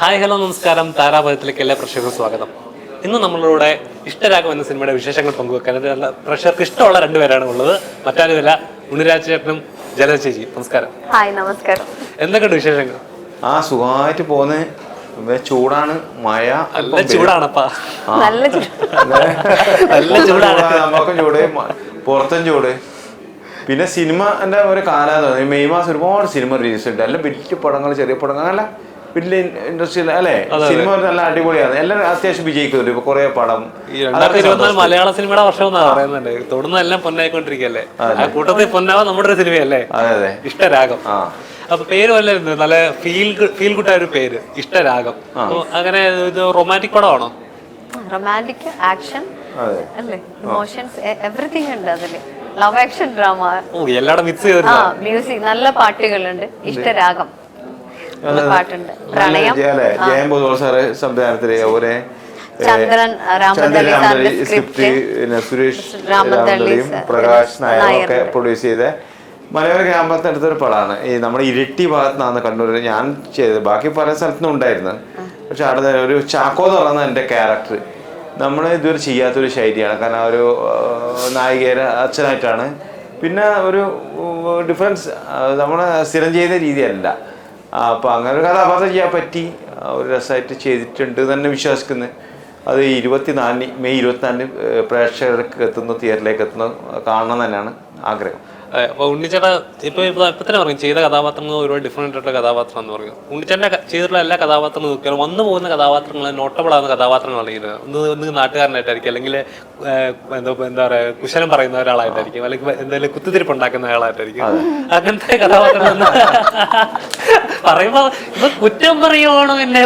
Hi hello നമസ്കാരം. താരാപഥത്തിലേക്ക് എല്ലാ പ്രേക്ഷകർക്കും സ്വാഗതം. ഇന്ന് നമ്മളിവിടെ ഇഷ്ടരാഗം എന്ന സിനിമയുടെ വിശേഷങ്ങൾ പങ്കുവെക്കാൻ നല്ല പ്രേക്ഷകർക്ക് ഇഷ്ടമുള്ള രണ്ടുപേരാണ് ഉള്ളത്. മറ്റാരുമില്ല ഉണ്ണിരാജ് ചേട്ടനും ജലജ ചേച്ചി. നമസ്കാരം. ഹായ് നമസ്കാരം. എന്തൊക്കെയുണ്ട് വിശേഷങ്ങൾ? ആ സുഖമായിട്ട് പോന്ന് ചൂടാണ്. മഴ നല്ല ചൂടാണപ്പാ. നല്ല നല്ല ചൂടാണ്. നമുക്കും ചൂട്. പുറത്തും ചൂട്. പിന്നെ സിനിമ എന്റെ ഒരു കാലാതാണ് മെയ് മാസം ഒരുപാട് സിനിമ റിലീസ് ഉണ്ട്. അല്ല വലിയ പടങ്ങൾ ചെറിയ പടങ്ങൾ. അല്ല വലിയ ഇൻഡസ്ട്രിയിൽ അല്ലേ? സിനിമ നല്ല അടിപൊളിയാണ്. എല്ലാവരും അത്യാവശ്യം വിജയിക്കുന്നുണ്ട്. ഇപ്പൊ കുറെ പടം. മലയാള സിനിമയുടെ വർഷം എന്നാ പറയുന്നുണ്ട് പൊന്നായിക്കൊണ്ടിരിക്കുകയല്ലേ? ആ കൂട്ടത്തിൽ പൊന്നാവ നമ്മുടെ ഒരു സിനിമയല്ലേ? അതെ അതെ. ഇഷ്ടരാഗം. അപ്പൊ പേര് വല്ലായിരുന്നു നല്ല ഫീൽ ഫീൽ ഗുഡായ ഒരു പേര്. ഇഷ്ടരാഗം. അങ്ങനെ ഇത് റൊമാന്റിക് പടമാണോ? Romantic action. അതെ. അല്ലേ? ഇമോഷൻസ് എവറിഥിങ് ഉണ്ട് അതിൽ. ലവ് ആക്ഷൻ ഡ്രാമ ഓ എല്ലാവരും മിക്സ് ചെയ്ത് ആ മ്യൂസിക് നല്ല പാട്ടുകളുണ്ട്. ഇഷ്ടരാഗം. പാട്ടുണ്ട്. പ്രണയം. സാറ് സംവിധാനത്തിൽ ഒരു ചന്ദ്രൻ സ്ക്രിപ്റ്റ് പിന്നെ സുരേഷ് പ്രകാശ് ഒക്കെ. പ്രൊഡ്യൂസ് ചെയ്ത മലയോര ഗ്രാമത്തിനടുത്തൊരു പടമാണ്. ഈ നമ്മുടെ ഇരിട്ടി ഭാഗത്ത് നിന്നാണ് കണ്ണൂർ ഞാൻ ചെയ്തത്. ബാക്കി പല സ്ഥലത്തും ഉണ്ടായിരുന്നു. പക്ഷെ അവിടെ ഒരു ചാക്കോ എന്ന് പറയുന്ന എന്റെ ക്യാരക്ടർ നമ്മൾ ഇതുവരെ ചെയ്യാത്തൊരു ശൈലിയാണ്. കാരണം ആ ഒരു നായികയുടെ അച്ഛനായിട്ടാണ്. പിന്നെ ഒരു ഡിഫറൻസ് നമ്മൾ സ്ഥിരം ചെയ്ത രീതിയല്ല. അപ്പോൾ അങ്ങനെ ഒരു കഥാപാത്രം ചെയ്യാൻ പറ്റി. ഒരു രസമായിട്ട് ചെയ്തിട്ടുണ്ട് തന്നെ വിശ്വസിക്കുന്നത്. അത് ഇരുപത്തിനാലിന് മെയ് ഇരുപത്തിനാലിന് പ്രേക്ഷകർക്ക് എത്തുന്ന തിയേറ്ററിലേക്ക് എത്തുന്ന കാണണം തന്നെയാണ് ആഗ്രഹം. ഏഹ് അപ്പൊ ഉണ്ണിച്ചേട്ട ഇപ്പൊ ഇപ്പൊ ഇപ്പൊ തന്നെ പറയും ചെയ്ത കഥാപാത്രങ്ങൾ ഒരുപാട് ഡിഫറെന്റ് ആയിട്ടുള്ള കഥാപാത്രം എന്ന് പറയും ഉണ്ണിച്ചേട്ടന്റെ ചെയ്തിട്ടുള്ള എല്ലാ കഥാപാത്രങ്ങളും നോക്കിയാലും വന്നു പോകുന്ന കഥാപാത്രങ്ങൾ നോട്ടബിൾ ആവുന്ന കഥാപാത്രങ്ങൾ ഇത് ഒന്ന് ഒന്ന് നാട്ടുകാരനായിട്ടായിരിക്കും. അല്ലെങ്കിൽ എന്താ എന്താ പറയാ കുശലം പറയുന്ന ഒരാളായിട്ടായിരിക്കും. അല്ലെങ്കിൽ എന്തെങ്കിലും കുത്തിത്തിരിപ്പ് ഉണ്ടാക്കുന്ന ഒരാളായിട്ടായിരിക്കും. അങ്ങനത്തെ കഥാപാത്രങ്ങൾ പറയുമ്പോ ഇപ്പൊ കുറ്റം പറയുവാണോ എന്നെ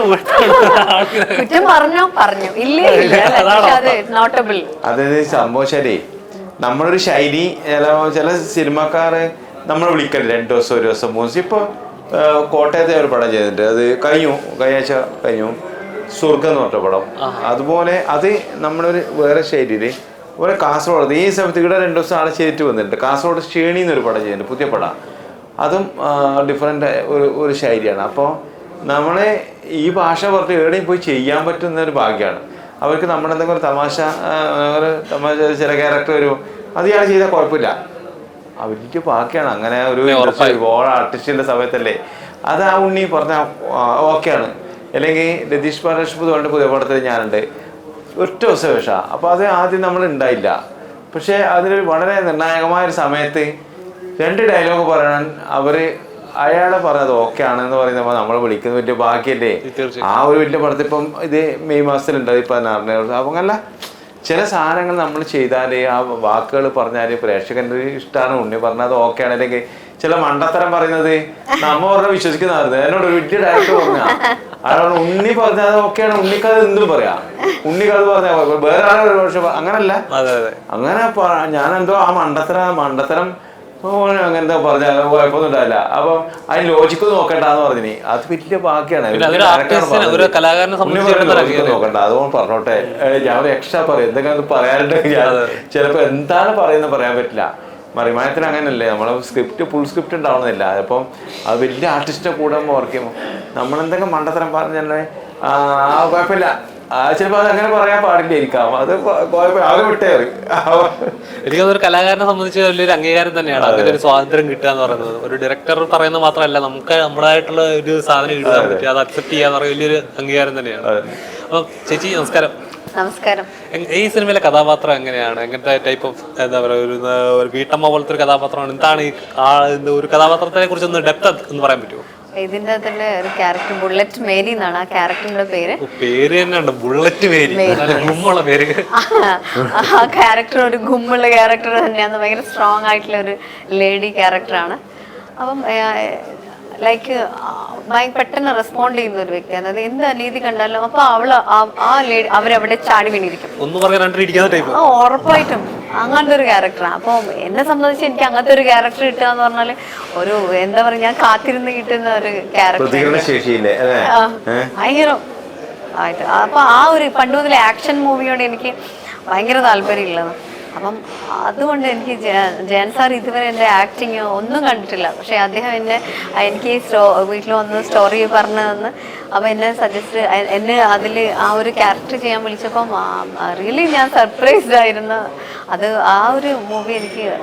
കുറ്റം പറഞ്ഞോ പറഞ്ഞു. ഇല്ലേ അത് നോട്ടബിൾ അതായത് സംഭവം ശരി നമ്മളൊരു ശൈലി ചില ചില സിനിമക്കാര് നമ്മളെ വിളിക്കൽ രണ്ട് ദിവസം ഒരു ദിവസം മൂന്ന് ദിവസം. ഇപ്പോൾ കോട്ടയത്തെ ഒരു പടം ചെയ്തിട്ടുണ്ട്. അത് കഴിഞ്ഞു കഴിഞ്ഞാഴ്ച കഴിഞ്ഞു. സ്വർഗം എന്ന് പറഞ്ഞ പടം. അതുപോലെ അത് നമ്മളൊരു വേറെ ശൈലിയിൽ ഒരു കാസർഗോഡ് ഈ സമയത്ത് ഇവിടെ രണ്ട് ദിവസം ആളെ ചെയ്തിട്ട് വന്നിട്ടുണ്ട്. കാസർഗോഡ് ശ്രേണി എന്നൊരു പടം ചെയ്യുന്നുണ്ട് പുതിയ പടം. അതും ഡിഫറെന്റ് ഒരു ഒരു ശൈലിയാണ്. അപ്പോൾ നമ്മളെ ഈ ഭാഷ പറഞ്ഞ് എവിടെയും പോയി ചെയ്യാൻ പറ്റുന്ന ഒരു ഭാഗ്യമാണ് അവർക്ക് നമ്മുടെ എന്തെങ്കിലും ഒരു തമാശ ഒരു തമാശ ചില ക്യാരക്ടർ വരുമോ അത് ഇയാൾ ചെയ്താൽ കുഴപ്പമില്ല അവർക്ക് ബാക്കിയാണ് അങ്ങനെ ഒരു ആർട്ടിസ്റ്റിന്റെ സമയത്തല്ലേ. അത് ആ ഉണ്ണി പറഞ്ഞ ഓക്കെയാണ്. അല്ലെങ്കിൽ രതീഷ് പാലഷ്പത് കൊണ്ട് പുതിയ പടത്തിൽ ഞാനുണ്ട്. ഒറ്റ ദിവസം വിഷ അപ്പോൾ അത് ആദ്യം നമ്മൾ ഉണ്ടായില്ല. പക്ഷേ അതിൽ വളരെ നിർണായകമായ ഒരു സമയത്ത് രണ്ട് ഡയലോഗ് പറയാൻ അവർ അയാളെ പറഞ്ഞത് ഓക്കെ ആണെന്ന് പറയുമ്പോൾ നമ്മൾ വിളിക്കുന്ന വലിയ ബാക്കിയല്ലേ ആ ഒരു വലിയ പടത്തിൽ ഇപ്പം ഇത് മെയ് മാസത്തിലുണ്ട് ഇപ്പം അപ്പം അല്ല ചില സാധനങ്ങൾ നമ്മൾ ചെയ്താൽ ആ വാക്കുകൾ പറഞ്ഞാൽ പ്രേക്ഷകന്റെ ഒരു ഇഷ്ടമാണ് ഉണ്ണി പറഞ്ഞത് ഓക്കെ ആണ്. അല്ലെങ്കിൽ ചില മണ്ടത്തരം പറയുന്നത് നമ്മ പറഞ്ഞ വിശ്വസിക്കുന്നതായിരുന്നു എന്നോട് ഒരു വലിയ ഡയറക്ടർ പറഞ്ഞ. അയാളോട് ഉണ്ണി പറഞ്ഞത് ഓക്കെയാണ് ഉണ്ണിക്കത് എന്തും പറയാം. ഉണ്ണിക്കത് പറഞ്ഞാൽ വേറെ ആളെ ഒരു പക്ഷെ അങ്ങനല്ല. അങ്ങനെ ഞാൻ ഞാനെന്തോ ആ മണ്ടത്തരം മണ്ടത്തരം ഓ, അങ്ങനത്തെ പറഞ്ഞ കുഴപ്പമൊന്നും ഉണ്ടാവില്ല അപ്പൊ അതിന് ലോജിക്ക് നോക്കണ്ടെന്ന് പറഞ്ഞിനി. അത് വലിയ ബാക്കിയാണ്. ഒരു കലാകാരനെ നോക്കണ്ട. അതുകൊണ്ട് പറഞ്ഞോട്ടെ. ഞാൻ എക്സ്ട്രാ പറയും. എന്തെങ്കിലും പറയാനുണ്ടെങ്കിൽ ചിലപ്പോ എന്താണ് പറയുന്നത് പറയാൻ പറ്റില്ല. മറിമായത്തിന് അങ്ങനല്ലേ നമ്മളെ സ്ക്രിപ്റ്റ് ഫുൾ സ്ക്രിപ്റ്റ് ഉണ്ടാവണമെന്നില്ല. അപ്പം അത് വലിയ ആർട്ടിസ്റ്റിന്റെ കൂടെ വർക്ക് ചെയ്യുമ്പോൾ നമ്മളെന്തെങ്കിലും മണ്ടത്തരം പറഞ്ഞല്ലേ? ആ കുഴപ്പമില്ല. ചിലപ്പോൾ അത് അങ്ങനെ പറയാൻ പാടില്ലായിരിക്കാം. അത് അവരെ വിട്ടേ അറിയും എനിക്ക് ഒരു കലാകാരനെ സംബന്ധിച്ച് വലിയൊരു അംഗീകാരം തന്നെയാണ്. അങ്ങനെ ഒരു സ്വാതന്ത്ര്യം കിട്ടുക എന്ന് പറയുന്നത്. ഒരു ഡയറക്ടർ പറയുന്നത് മാത്രമല്ല നമുക്ക് നമ്മുടേതായിട്ടുള്ള ഒരു സാധനം കിട്ടാൻ പറ്റി അത് അക്സെപ്റ്റ് ചെയ്യാന്ന് പറയുന്ന വലിയൊരു അംഗീകാരം തന്നെയാണ്. അപ്പൊ ചേച്ചി നമസ്കാരം. നമസ്കാരം. ഈ സിനിമയിലെ കഥാപാത്രം എങ്ങനെയാണ്? എങ്ങനത്തെ ടൈപ്പ് ഓഫ് എന്താ പറയുക ഒരു വീട്ടമ്മ പോലത്തെ ഒരു കഥാപാത്രമാണ്. എന്താണ് ഈ ഒരു കഥാപാത്രത്തെ കുറിച്ച് ഒന്ന് ഡെപ്ത് എന്ന് പറയാൻ പറ്റുമോ? ഇതിന്റെ അതിലെ ഒരു ക്യാരക്ടർ ബുള്ളറ്റ് മേരി എന്നാണ് ആ ക്യാരക്ടറിന്റെ പേര്. പേര് തന്നെയാണ് ബുള്ളറ്റ് മേരി ഗുമ്മുള്ള പേര്. ആ ക്യാരക്ടർ ഒരു ഗുമ്മുള്ള ക്യാരക്ടർ തന്നെയാണ്. ഭയങ്കര സ്ട്രോങ് ആയിട്ടുള്ള ഒരു ലേഡി ക്യാരക്ടറാണ് അപ്പം ലൈക്ക് പെട്ടെന്ന് റെസ്പോണ്ട് ചെയ്യുന്ന ഒരു വ്യക്തിയാണ്. അത് എന്ത് അനീതി കണ്ടാലും അപ്പൊ അവൾ ആ- ലേഡി അവരവിടെ ചാടി വീണിരിക്കും. ഉറപ്പായിട്ടും. അങ്ങനത്തെ ഒരു ക്യാരക്ടറാണ് അപ്പോൾ എന്നെ സംബന്ധിച്ച് എനിക്ക് അങ്ങനത്തെ ഒരു ക്യാരക്ടർ കിട്ടുക എന്ന് പറഞ്ഞാൽ ഒരു എന്താ പറയുക ഞാൻ കാത്തിരുന്ന് കിട്ടുന്ന ഒരു ക്യാരക്ടർ ഭയങ്കര ആയിട്ട്. അപ്പൊ ആ ഒരു പണ്ട് മുതലേ ആക്ഷൻ മൂവിയോട് എനിക്ക് ഭയങ്കര താല്പര്യമുള്ളത് അപ്പം അതുകൊണ്ട് എനിക്ക് ജയ- ജയൻ സാർ ഇതുവരെ എന്റെ ആക്ടിങ് ഒന്നും കണ്ടിട്ടില്ല. പക്ഷേ അദ്ദേഹം എന്നെ എനിക്ക് വീട്ടിൽ വന്ന് സ്റ്റോറി പറഞ്ഞു തന്ന്. അപ്പോൾ എന്നെ സജസ്റ്റ് എന്നെ അതിൽ ആ ഒരു ക്യാരക്ടർ ചെയ്യാൻ വിളിച്ചപ്പം റിയലി ഞാൻ സർപ്രൈസ്ഡ് ആയിരുന്നു. അത് ആ ഒരു മൂവി എനിക്ക്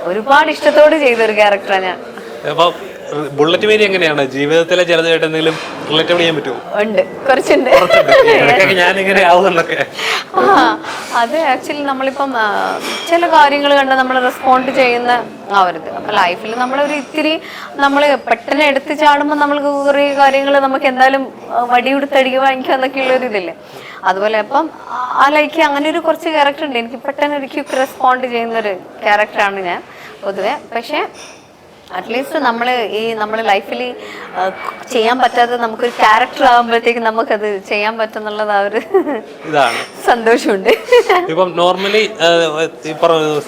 ഒരുപാട് ഇഷ്ടത്തോട് ചെയ്തൊരു ക്യാരക്ടറാണ് ഞാൻ. ബുള്ളറ്റ് മേരി എങ്ങനെയാണ്? ജീവിതത്തിലെ ചിലതായിട്ട് എന്തെങ്കിലും റിലേറ്റബിൾ ചെയ്യാൻ പറ്റുമോ? ഉണ്ട്. കുറച്ചുണ്ട്. ഞാൻ ഞാനിങ്ങനെ ആവുന്നൊക്കെ. ആ അത് ആക്ച്വലി നമ്മളിപ്പം ആ, ചില കാര്യങ്ങൾ കണ്ട് നമ്മൾ റെസ്പോണ്ട് ചെയ്യുന്ന ആവരുത് അപ്പൊ ലൈഫിൽ നമ്മളൊരു ഇത്തിരി നമ്മൾ പെട്ടെന്ന് എടുത്തു ചാടുമ്പോൾ നമ്മൾക്ക് കുറേ കാര്യങ്ങൾ നമുക്ക് എന്തായാലും ആ, വടിയെടുത്തടിക്കുക വാങ്ങിക്കുക എന്നൊക്കെയുള്ള ഒരു ഇതില്ലേ. അതുപോലെ അപ്പം ആ- ആ ലൈക്ക് അങ്ങനെ ഒരു കുറച്ച് ക്യാരക്ടർ ഉണ്ട്. എനിക്ക് പെട്ടെന്ന് ഒരു ക്യുക്ക് റെസ്പോണ്ട് ചെയ്യുന്ന ഒരു ക്യാരക്ടറാണ് ഞാൻ പൊതുവെ. പക്ഷേ അറ്റ്ലീസ്റ്റ് നമ്മൾ ഈ നമ്മൾ ലൈഫിൽ ചെയ്യാൻ പറ്റാതെ നമുക്കൊരു ക്യാരക്ടർ ആകുമ്പോഴത്തേക്ക് നമുക്കത് ചെയ്യാൻ പറ്റുന്നുള്ളത് ആ ഒരു ഇതാണ്. സന്തോഷമുണ്ട്. ഇപ്പം നോർമലി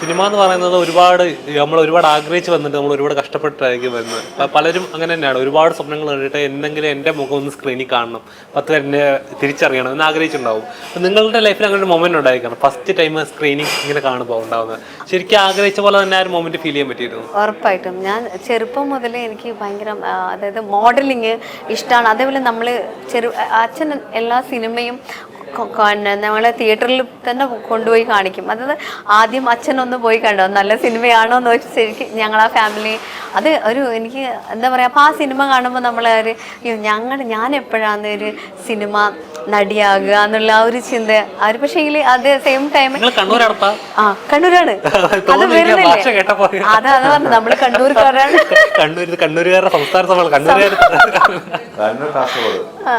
സിനിമ എന്ന് പറയുന്നത് ഒരുപാട് നമ്മൾ ഒരുപാട് ആഗ്രഹിച്ച് വന്നിട്ട് നമ്മൾ ഒരുപാട് കഷ്ടപ്പെട്ടായിരിക്കും വരുന്നത്. പലരും അങ്ങനെ തന്നെയാണ്. ഒരുപാട് സ്വപ്നങ്ങൾ കണ്ടിട്ട് എന്തെങ്കിലും എന്റെ മുഖം ഒന്ന് സ്ക്രീനിൽ കാണണം. പത്ത് എന്നെ തിരിച്ചറിയണം എന്ന് ആഗ്രഹിച്ചിട്ടുണ്ടാവും. നിങ്ങളുടെ ലൈഫിൽ അങ്ങനെ ഒരു മൊമെന്റ് ഉണ്ടായിരിക്കണം. ഫസ്റ്റ് ടൈം സ്ക്രീനിങ് ഇങ്ങനെ കാണുമ്പോൾ ഉണ്ടാവുന്നത്. ശരിക്കും ആഗ്രഹിച്ച പോലെ തന്നെ ആ ഒരു മൊമെന്റ് ഫീൽ ചെയ്യാൻ പറ്റിയിരുന്നു. ഉറപ്പായിട്ടും. ഞാൻ ചെറുപ്പം മുതലേ എനിക്ക് ഭയങ്കര അതായത് മോഡലിങ് ഇഷ്ടമാണ് അതേപോലെ നമ്മൾ ചെറു അച്ഛൻ എല്ലാ സിനിമയും നമ്മളെ തിയേറ്ററിൽ തന്നെ കൊണ്ടുപോയി കാണിക്കും. അതായത് ആദ്യം അച്ഛൻ ഒന്ന് പോയി കണ്ടോ? നല്ല സിനിമയാണോ എന്ന് വെച്ച് ശരിക്കും ഞങ്ങൾ ആ ഫാമിലി അത് ഒരു എനിക്ക് എന്താ പറയുക അപ്പോൾ ആ സിനിമ കാണുമ്പോൾ നമ്മൾ ഒരു ഞങ്ങൾ ഞാൻ എപ്പോഴാണ് ഒരു സിനിമ നടിയാകുക എന്നുള്ള ആ ഒരു ചിന്ത. ആ ഒരു പക്ഷേ അത് സെയിം ടൈം ആ കണ്ണൂരാണ്. അത് വരുന്നില്ലേ? അത്. അതാ പറഞ്ഞു നമ്മൾ കണ്ണൂർക്കാരാണ്. കണ്ണൂർ ഇത് കണ്ണൂരുകാരുടെ സംസ്ഥാന സഭ കണ്ണൂരുകാർ കണ്ണൂർ ആ,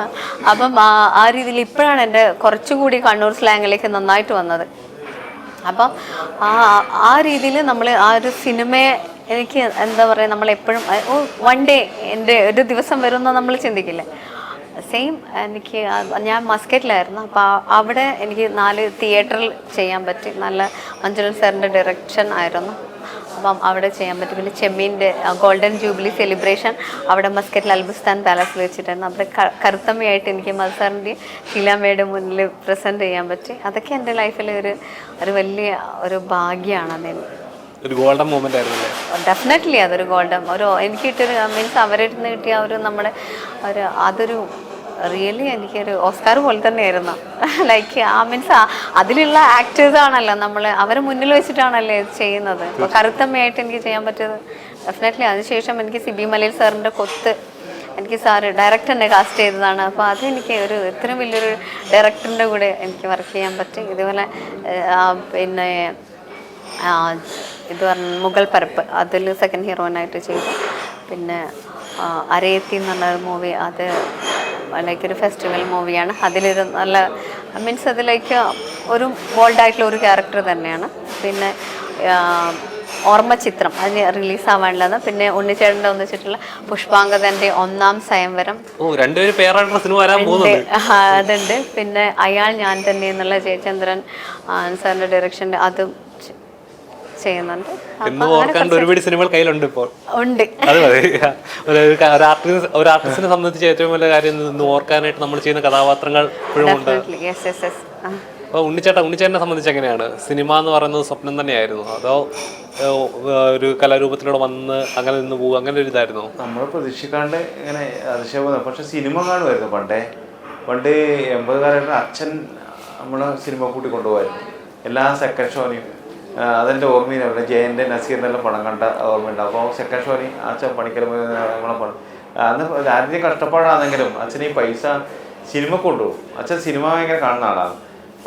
അപ്പം ആ ആ രീതിയിൽ ഇപ്പോഴാണ് എന്റെ കുറച്ചുകൂടി കണ്ണൂർ സ്ലാങ്ങിലേക്ക് നന്നായിട്ട് വന്നത്. അപ്പം ആ ആ രീതിയിൽ നമ്മൾ ആ ഒരു സിനിമയെ എനിക്ക് എന്താ പറയുക ഓ വൺ ഡേ എന്റെ ഒരു ദിവസം വരുമെന്ന് നമ്മൾ ചിന്തിക്കില്ലേ? സെയിം എനിക്ക് ഞാൻ മസ്കറ്റിലായിരുന്നു. അപ്പോൾ അവിടെ എനിക്ക് നാല് തിയേറ്ററിൽ ചെയ്യാൻ പറ്റി. നല്ല മഞ്ജുളൻ സാറിന്റെ ഡയറക്ഷൻ ആയിരുന്നു. അപ്പം അവിടെ ചെയ്യാൻ പറ്റും. പിന്നെ ചെമ്മീന്റെ ഗോൾഡൻ ജൂബിലി സെലിബ്രേഷൻ അവിടെ മസ്കറ്റിൽ അൽബുസ്ഥാൻ പാലസിൽ വെച്ചിട്ടായിരുന്നു. അവിടെ കറുത്തമ്മയായിട്ട് എനിക്ക് മസാറിന്റെ ഷീലാമ്മയുടെ മുന്നിൽ പ്രസന്റ് ചെയ്യാൻ പറ്റി. അതൊക്കെ എന്റെ ലൈഫിൽ ഒരു ഒരു വലിയ ഒരു ഭാഗ്യമാണ് അതിന്. ഒരു ഗോൾഡൻ മൂമെന്റ് ആയിരുന്നല്ലേ ഡെഫിനറ്റ്ലി അതൊരു ഗോൾഡൻ ഒരു എനിക്ക് കിട്ടിയൊരു മീൻസ് അവരുടെ കിട്ടിയ ഒരു നമ്മുടെ ഒരു അതൊരു റിയലി എനിക്കൊരു ഓസ്കാർ പോലെ തന്നെയായിരുന്നു. ലൈക്ക് ആ മീൻസ് അതിലുള്ള ആക്ടേഴ്സ് ആണല്ലോ നമ്മൾ അവരെ മുന്നിൽ വെച്ചിട്ടാണല്ലേ ചെയ്യുന്നത്. അപ്പോൾ കറുത്തമ്മയായിട്ട് എനിക്ക് ചെയ്യാൻ പറ്റിയത് ഡെഫിനറ്റ്ലി അതിനുശേഷം എനിക്ക് സിബി മലയിൽ സാറിന്റെ കൊത്ത് എനിക്ക് സാറ് ഡയറക്ടർ എന്നെ കാസ്റ്റ് ചെയ്തതാണ്. അപ്പോൾ അത് എനിക്ക് ഒരു ഇത്രയും വലിയൊരു ഡയറക്ടറിന്റെ കൂടെ എനിക്ക് വർക്ക് ചെയ്യാൻ പറ്റി. ഇതുപോലെ പിന്നെ ഇത് പറഞ്ഞ മുഗൾ പരപ്പ് അതിൽ സെക്കൻഡ് ഹീറോയിനായിട്ട് ചെയ്തു. പിന്നെ അരയത്തി എന്ന് പറഞ്ഞ ഒരു മൂവി അത് ലൈക്ക് ഒരു ഫെസ്റ്റിവൽ മൂവിയാണ്. അതിലൊരു നല്ല മീൻസ് അതിലേക്ക് ഒരു ബോൾഡായിട്ടുള്ള ഒരു ക്യാരക്ടർ തന്നെയാണ്. പിന്നെ ഓർമ്മ ചിത്രം അതിന് റിലീസ് ആവാനുള്ളത് പിന്നെ ഉണ്ണിച്ചേട്ടന്റെ ഒന്നിച്ചിട്ടുള്ള പുഷ്പാങ്കതന്റെ ഒന്നാം സ്വയംവരം അതുണ്ട്. പിന്നെ അയാൾ ഞാൻ തന്നെ എന്നുള്ള ജയചന്ദ്രൻ സാറിന്റെ ഡയറക്ഷന്റെ അതും ചെയ്യുന്നുണ്ട്. എന്ന് ഓർക്കാണ്ട് ഒരുപാട് സിനിമകൾ കയ്യിലുണ്ട് ഇപ്പോൾ. ഉണ്ട്. അത് മതി. ഒരു ആർട്ടിസ്റ്റ് ഒരു ആർട്ടിസ്റ്റിനെ സംബന്ധിച്ച് ഏറ്റവും വലിയ കാര്യം ഇന്ന് ഓർക്കാനായിട്ട് നമ്മൾ ചെയ്യുന്ന കഥാപാത്രങ്ങൾ ഇപ്പോഴും ഉണ്ട്. അപ്പോൾ ഉണ്ണിച്ചേട്ട ഉണ്ണിച്ചേട്ടനെ സംബന്ധിച്ച് എങ്ങനെയാണ്? സിനിമ എന്ന് പറയുന്നത് സ്വപ്നം തന്നെയായിരുന്നു. അതോ ഒരു കലാരൂപത്തിലൂടെ വന്ന് അങ്ങനെ നിന്ന് പോകും അങ്ങനെ ഒരു ഇതായിരുന്നു? നമ്മൾ പ്രതീക്ഷിക്കാണ്ട് ഇങ്ങനെ അതിശയം പക്ഷെ സിനിമ കാണുമായിരുന്നു പണ്ടേ. പണ്ട് എൺപത് കാലഘട്ടം അച്ഛൻ നമ്മളെ സിനിമ കൂട്ടി കൊണ്ടുപോകായിരുന്നു എല്ലാ സെക്കൻഡ് ഷോനെയും അതെന്റെ ഓർമ്മയില്ല ജയന്റെ നസീറിനെല്ലാം പണം കണ്ട ഓർമ്മയുണ്ട്. അപ്പോൾ സെക്കൻഡ് ഷോനി അച്ഛൻ പണിക്കൽ പണം അന്ന് ആദ്യം കഷ്ടപ്പാടാണെങ്കിലും അച്ഛൻ ഈ പൈസ സിനിമ കൊണ്ടുപോകും അച്ഛൻ സിനിമ ഭയങ്കര കാണുന്ന ആളാണ്.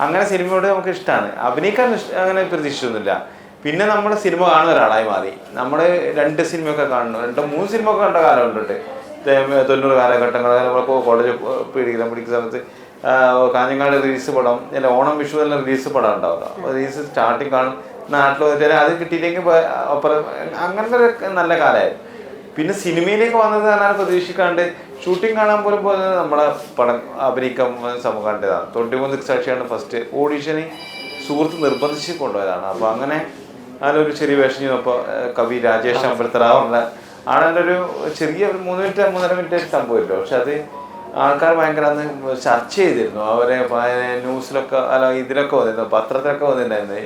അങ്ങനെ സിനിമയോട് നമുക്ക് ഇഷ്ടമാണ് അഭിനയിക്കാൻ അങ്ങനെ പ്രതീക്ഷിച്ചൊന്നുമില്ല പിന്നെ നമ്മൾ സിനിമ കാണുന്ന ഒരാളായി മാറി. നമ്മൾ രണ്ട് സിനിമയൊക്കെ കാണുന്നു രണ്ടോ മൂന്ന് സിനിമ ഒക്കെ കണ്ട കാലമുണ്ട്. തൊണ്ണൂറ് കാലഘട്ടങ്ങൾ. നമ്മളിപ്പോൾ കോളേജ് പഠിക്കുന്ന പഠിക്കുന്ന സമയത്ത് കാഞ്ഞങ്ങാട് റിലീസ് പടം അല്ലെങ്കിൽ ഓണം വിഷു എല്ലാം റിലീസ് പടം ഉണ്ടാവുക റിലീസ് സ്റ്റാർട്ടിങ് കാണും നാട്ടിൽ വെച്ചാൽ അത് കിട്ടിയില്ലെങ്കിൽ അപ്പുറം അങ്ങനത്തെ ഒരു നല്ല കാലമായിരുന്നു. പിന്നെ സിനിമയിലേക്ക് വന്നത് ഞാൻ പ്രതീക്ഷിക്കാണ്ട് ഷൂട്ടിംഗ് കാണാൻ പോലും പോലെ നമ്മളെ പടം അഭിനയിക്കാൻ സമൂഹത്തിന്റെതാണ്. തൊണ്ടി മൂന്ന് സാക്ഷിയാണ് ഫസ്റ്റ് ഓഡീഷന് സുഹൃത്ത് നിർബന്ധിച്ച് കൊണ്ടുപോയതാണ്. അപ്പോൾ അങ്ങനെ അതിലൊരു ചെറിയ വേഷം ചെയ്തപ്പോൾ കവി രാജേഷ് അമ്പലത്തറാവുള്ള ആണെന്റെ ഒരു ചെറിയ ഒരു മൂന്ന് മിനിറ്റ് മൂന്നര മിനിറ്റ് സംഭവമല്ലോ പക്ഷെ അത് ആൾക്കാർ ഭയങ്കര അന്ന് ചർച്ച ചെയ്തിരുന്നു. അവരെ ന്യൂസിലൊക്കെ അല്ല ഇതിലൊക്കെ വന്നിരുന്നു. പത്രത്തിലൊക്കെ വന്നിട്ടുണ്ടായിരുന്നു.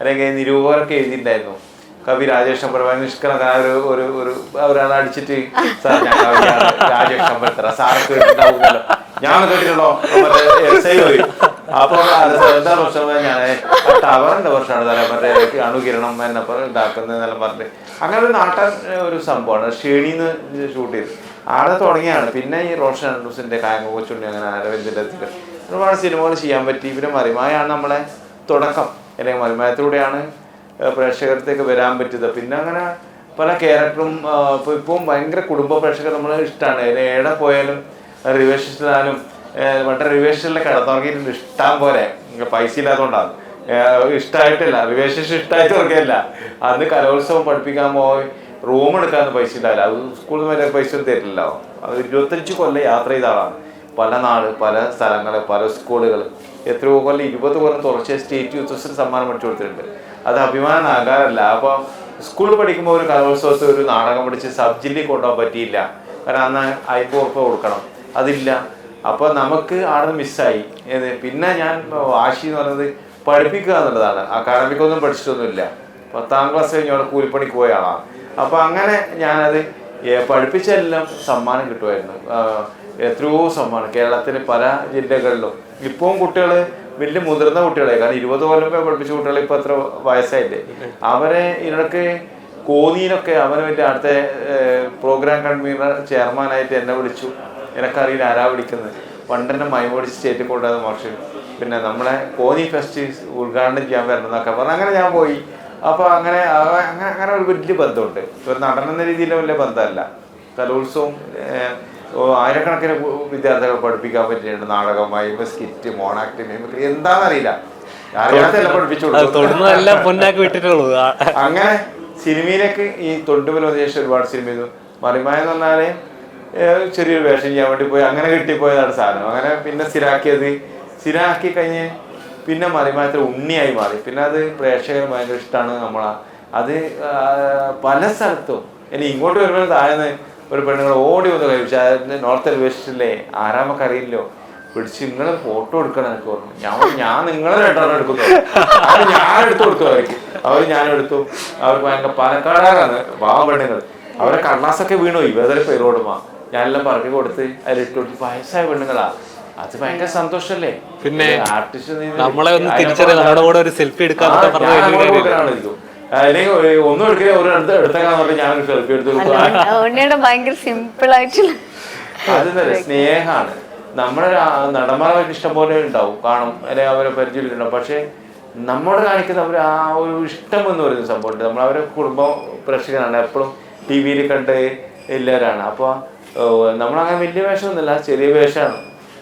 അല്ലെങ്കിൽ നിരൂപകരൊക്കെ എഴുതിയിട്ടുണ്ടായിരുന്നു. കവി രാജേഷ് അമ്പലം നിഷ്കളങ്ക ഒരു ഒരു ഒരു ഒരാൾ അടിച്ചിട്ട് സാർ ഞാൻ രാജേഷ് അമ്പലത്തറ സാറ് കേട്ടിട്ടുണ്ടാവുമല്ലോ ഞാൻ കേട്ടിട്ടുണ്ടോ? അപ്പൊ എന്താ പ്രശ്നം ഞാൻ ടവറിന്റെ പ്രശ്നമാണ് മറ്റേ അണുകിരണം എന്നെ ഇതാക്കുന്നതെന്നെല്ലാം പറഞ്ഞിട്ട്. അങ്ങനെ ഒരു നാട്ടൻ ഒരു സംഭവമാണ്. ഷേണിന്ന് ഷൂട്ട് ചെയ്ത്. ആടെ തുടങ്ങിയാണ്. പിന്നെ ഈ റോഷൻ അണ്ടൂസിന്റെ കായങ്ങ കൊച്ചുണ്ണി അങ്ങനെ അരവിന്ദിന്റെ ഒരുപാട് സിനിമകൾ ചെയ്യാൻ പറ്റി. പിന്നെ മറിമായാണ് നമ്മളെ തുടക്കം. അല്ലെങ്കിൽ മറിമായത്തിലൂടെയാണ് ഏഹ് പ്രേക്ഷകരത്തേക്ക് വരാൻ പറ്റിയത്. പിന്നെ അങ്ങനെ പല ക്യാരക്ടറും ഇപ്പോൾ ഇപ്പം ഭയങ്കര കുടുംബ പ്രേക്ഷകർ നമ്മൾ ഇഷ്ടമാണ് എവിടെ പോയാലും റിവേഷനിലായാലും മറ്റേ റിവേഷനിലെ കിടന്നുറങ്ങിയിട്ടുണ്ട് ഇഷ്ടം പോലെ. പൈസ ഇല്ലാത്തതുകൊണ്ടാണ് ഇഷ്ടമായിട്ടില്ല റിവേഷൻ ഇഷ്ടമായിട്ട് തുറക്കില്ല അന്ന് കലോത്സവം പഠിപ്പിക്കാൻ പോയി റൂം എടുക്കാൻ പൈസ ഉണ്ടാവില്ല അത് സ്കൂളിൽ വരെ പൈസ തരില്ലല്ലോ. അത് ഇരുപത്തഞ്ച് കൊല്ലം യാത്ര ചെയ്ത ആളാണ്. പല നാട് പല സ്ഥലങ്ങൾ പല സ്കൂളുകൾ എത്രയോ കൊല്ലം ഇരുപത് കൊല്ലം തുടർച്ചയായി സ്റ്റേറ്റ് യൂത്ത് സമ്മാനം അടിച്ചു കൊടുത്തിട്ടുണ്ട്. അത് അഭിമാനം ആകാരല്ല അപ്പോൾ സ്കൂളിൽ പഠിക്കുമ്പോൾ ഒരു കലോത്സവത്തിൽ ഒരു നാടകം പഠിച്ച് സബ് ജില്ലയിൽ കൊണ്ടുപോകാൻ പറ്റിയില്ല. കാരണം അന്ന് അയപ്പ് ഉറപ്പ് കൊടുക്കണം. അതില്ല. അപ്പോൾ നമുക്ക് അവിടെ മിസ്സായി. പിന്നെ ഞാൻ വാശി എന്ന് പറയുന്നത് പഠിപ്പിക്കുക എന്നുള്ളതാണ്. അക്കാഡമിക്കൊന്നും പഠിച്ചിട്ടൊന്നുമില്ല. പത്താം ക്ലാസ് കഴിഞ്ഞ് അവിടെ കൂലിപ്പണിക്ക് പോയ ആളാണ്. അപ്പോൾ അങ്ങനെ ഞാനത് പഠിപ്പിച്ചെല്ലാം സമ്മാനം കിട്ടുമായിരുന്നു. എത്രയോ സമ്മാനം. കേരളത്തിലെ പല ജില്ലകളിലും. ഇപ്പവും കുട്ടികൾ വലിയ മുതിർന്ന കുട്ടികളെ കാരണം ഇരുപത് കൊല്ലം പഠിപ്പിച്ച കുട്ടികളെ ഇപ്പൊ എത്ര വയസ്സായില്ലേ? അവരെ ഇടയ്ക്ക് കോന്നിയിലൊക്കെ അവന് വേണ്ടി അടുത്ത പ്രോഗ്രാം കൺവീനർ ചെയർമാനായിട്ട് എന്നെ വിളിച്ചു. എനക്കറിയില്ല ആരാ വിളിക്കുന്നത്. പണ്ട് എന്നെ മൈമോടിച്ച് സ്റ്റേറ്റ് കൊണ്ടുവന്ന മാഷ്. പിന്നെ നമ്മളെ കോന്നി ഫെസ്റ്റ് ഉദ്ഘാടനം ചെയ്യാൻ വരണം എന്നൊക്കെ പറഞ്ഞു അങ്ങനെ ഞാൻ പോയി. അപ്പോൾ അങ്ങനെ അങ്ങനെ അങ്ങനെ ഒരു വലിയ ബന്ധമുണ്ട്. ഒരു നടൻ എന്ന രീതിയിൽ വലിയ ബന്ധമല്ല. കലോത്സവം ആയിരക്കണക്കിന് വിദ്യാർത്ഥികൾ വിദ്യാർത്ഥികളെ പഠിപ്പിക്കാൻ പറ്റിയിട്ടുണ്ട്. നാടകം മൈമ സ്കിറ്റ് മോണാക്ട് മെമിക്രി എന്താണെന്നറിയില്ല. അറിയാത്തല്ല പഠിപ്പിച്ചു കൊടുക്കും തൊടുന്നതെല്ലാം പൊന്നാക്കി വിട്ടിട്ടുള്ളൂ. അങ്ങനെ സിനിമയിലേക്ക് ഈ തൊണ്ടുപുല ശേഷം ഒരുപാട് സിനിമ ചെയ്തു. മറിമായെന്ന് പറഞ്ഞാൽ ചെറിയൊരു വേഷം ചെയ്യാൻ വേണ്ടി പോയി അങ്ങനെ കിട്ടിപ്പോയതാണ് സാധനം. അങ്ങനെ പിന്നെ സ്ഥിരാക്കിയത് സ്ഥിരാക്കി കഴിഞ്ഞ് പിന്നെ മാറി മാത്രം ഉണ്ണിയായി മാറി. പിന്നെ അത് പ്രേക്ഷകർ ഭയങ്കര ഇഷ്ടമാണ് നമ്മളാ. അത് പല സ്ഥലത്തും ഇനി ഇങ്ങോട്ട് വരുമ്പോൾ താഴ്ന്ന് ഒരു പെണ്ണുങ്ങൾ ഓടി വന്ന് കഴിച്ചു. നോർത്ത് വെസ്റ്റിലെ ആരാമൊക്കെ അറിയില്ലോ. പിടിച്ച് നിങ്ങൾ ഫോട്ടോ എടുക്കണം എനിക്ക് ഓർമ്മ. ഞാൻ ഞാൻ നിങ്ങളെ രണ്ടെണ്ണം എടുക്കുന്നു. അത് ഞാൻ എടുത്തു കൊടുത്തു അവർക്ക്. അവർ ഞാൻ എടുത്തു. അവർ ഭയങ്കര പാലക്കാടാണ്. പാവ പെണ്ണുങ്ങൾ അവരെ കണ്ണാസൊക്കെ വീണു. ഇവരെ പേരോടുമാ ഞാനെല്ലാം പറഞ്ഞു കൊടുത്ത് അതിലിട്ട് കൊടുത്ത്. വയസ്സായ പെണ്ണുങ്ങളാ. അത് ഭയങ്കര സന്തോഷല്ലേ? പിന്നെ ആർട്ടിസ്റ്റ് നമ്മളെ ഒന്ന് തിരിച്ചറിയാം നമ്മുടെ കൂടെ ഒരു സെൽഫി എടുക്കാൻ? അല്ലെങ്കിൽ ഒന്നും എടുക്കില്ല ഒരു അടുത്ത് എടുത്തേക്കാന്ന് പറഞ്ഞ് ഞാനൊരു സെൽഫി എടുത്ത് ഭയങ്കര സിമ്പിൾ ആയിട്ടുള്ള അതെന്നല്ല സ്നേഹമാണ് നമ്മുടെ നടന്മാരൊക്കെ നടന്മാരെ ഇഷ്ടം പോലെ ഉണ്ടാവും. കാണും. അല്ലെങ്കിൽ അവരെ പരിചയമില്ലുണ്ടാവും. പക്ഷേ നമ്മോട് കാണിക്കുന്ന അവർ ആ ഒരു ഇഷ്ടം എന്ന് പറയുന്ന സംഭവമുണ്ട്. നമ്മൾ അവരെ കുടുംബ പ്രേക്ഷകനാണ് എപ്പോഴും ടി വിയിൽ കണ്ട് എല്ലാവരാണ്. അപ്പോൾ നമ്മളങ്ങനെ വലിയ വേഷമൊന്നുമില്ല. ചെറിയ വേഷമാണ്.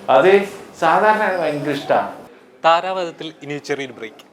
അത് സാധാരണ ഭയങ്കര ഇഷ്ടമാണ് താരാപഥത്തിൽ ഇനി ചെറിയൊരു ബ്രേക്ക്